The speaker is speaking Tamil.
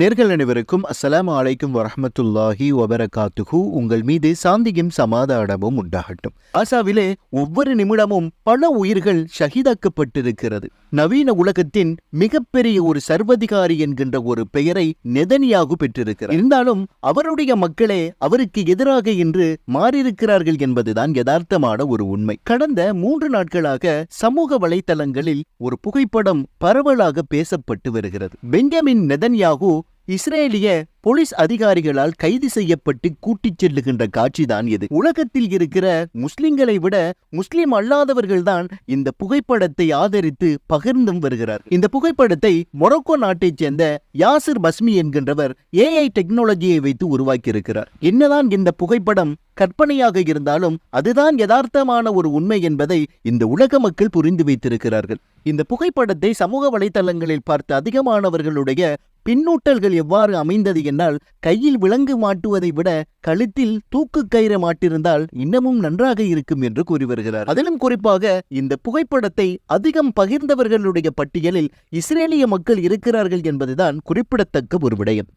நேர்கள் அனைவருக்கும் அஸ்லாம் அலைக்கும் வரஹ்மத்துல்லாஹி வபரகாத்துஹு. உங்கள் மீது சாந்தியும் சமாதானமும் உண்டாகட்டும். ஆசாவிலே ஒவ்வொரு நிமிடமும் பல உயிர்கள் ஷஹீதாக்கப்பட்டிருக்கிறது. நவீன உலகத்தின் மிகப்பெரிய ஒரு சர்வதிகாரி என்கின்ற ஒரு பெயரை நெதனியாக பெற்றிருக்கிறார். இருந்தாலும் அவருடைய மக்களே அவருக்கு எதிராக இன்று மாறியிருக்கிறார்கள் என்பதுதான் யதார்த்தமான ஒரு உண்மை. கடந்த மூன்று நாட்களாக சமூக வலைத்தளங்களில் ஒரு புகைப்படம் பரவலாக பேசப்பட்டு வருகிறது. பெஞ்சமின் நெதன்யாகு இஸ்ரேலிய போலீஸ் அதிகாரிகளால் கைது செய்யப்பட்டு கூட்டிச் செல்லுகின்ற காட்சிதான் இது. உலகத்தில் இருக்கிற முஸ்லிம்களை விட முஸ்லிம் அல்லாதவர்கள்தான் இந்த புகைப்படத்தை ஆதரித்து பகிர்ந்தும் வருகிறார். இந்த புகைப்படத்தை மொரோக்கோ நாட்டைச் சேர்ந்த யாசிர் பஸ்மி என்கின்றவர் ஏஐ டெக்னாலஜியை வைத்து உருவாக்கியிருக்கிறார். என்னதான் இந்த புகைப்படம் கற்பனையாக இருந்தாலும் அதுதான் யதார்த்தமான ஒரு உண்மை என்பதை இந்த உலக மக்கள் புரிந்து வைத்திருக்கிறார்கள். இந்த புகைப்படத்தை சமூக வலைதளங்களில் பார்த்த அதிகமானவர்களுடைய பின்னூட்டல்கள் எவ்வாறு அமைந்தது என்றால் கையில் விலங்கு மாட்டுவதை விட கழுத்தில் தூக்கு கயிறு மாட்டிருந்தால் இன்னமும் நன்றாக இருக்கும் என்று கூறி வருகிறார். அதிலும் குறிப்பாக இந்த புகைப்படத்தை அதிகம் பகிர்ந்தவர்களுடைய பட்டியலில் இஸ்ரேலிய மக்கள் இருக்கிறார்கள் என்பதுதான் குறிப்பிடத்தக்க ஒரு விடயம்.